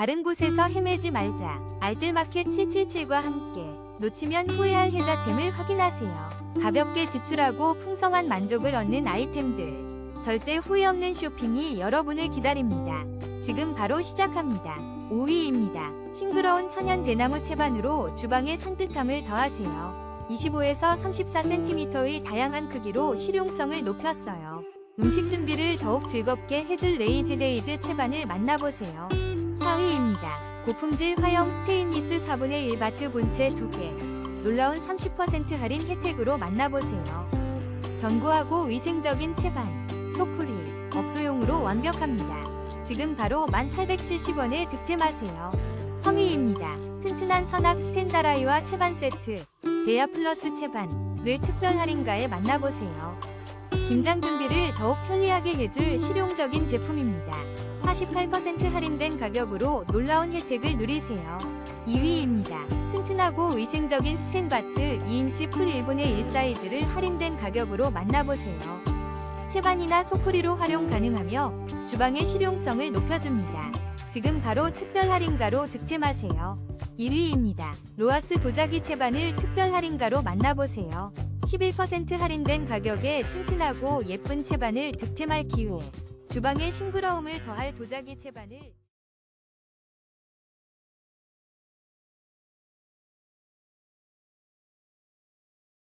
다른 곳에서 헤매지 말자. 알뜰마켓 777과 함께 놓치면 후회할 혜자템을 확인하세요. 가볍게 지출하고 풍성한 만족을 얻는 아이템들. 절대 후회 없는 쇼핑이 여러분을 기다립니다. 지금 바로 시작합니다. 5위입니다. 싱그러운 천연 대나무 채반으로 주방의 산뜻함을 더하세요. 25에서 34cm의 다양한 크기로 실용성을 높였어요. 음식 준비를 더욱 즐겁게 해줄 레이즈데이즈 채반을 만나보세요. 4위입니다. 고품질 화형 스테인리스 4분의 1 바트 본체 2개. 놀라운 30% 할인 혜택으로 만나보세요. 견고하고 위생적인 채반, 소쿠리, 업소용으로 완벽합니다. 지금 바로 1870원에 득템하세요. 3위입니다. 튼튼한 선악 스탠다라이와 채반 세트, 데아 플러스 채반을 특별 할인가에 만나보세요. 김장 준비를 더욱 편리하게 해줄 실용적인 제품입니다. 48% 할인된 가격으로 놀라운 혜택을 누리세요. 2위입니다. 튼튼하고 위생적인 스탠바트 2인치 풀 1분의 1 사이즈를 할인된 가격으로 만나보세요. 채반이나 소쿠리로 활용 가능하며 주방의 실용성을 높여줍니다. 지금 바로 특별 할인가로 득템하세요. 1위입니다. 로아스 도자기 채반을 특별 할인가로 만나보세요. 11% 할인된 가격에 튼튼하고 예쁜 채반을 득템할 기회. 주방의 싱그러움을 더할 도자기 채반을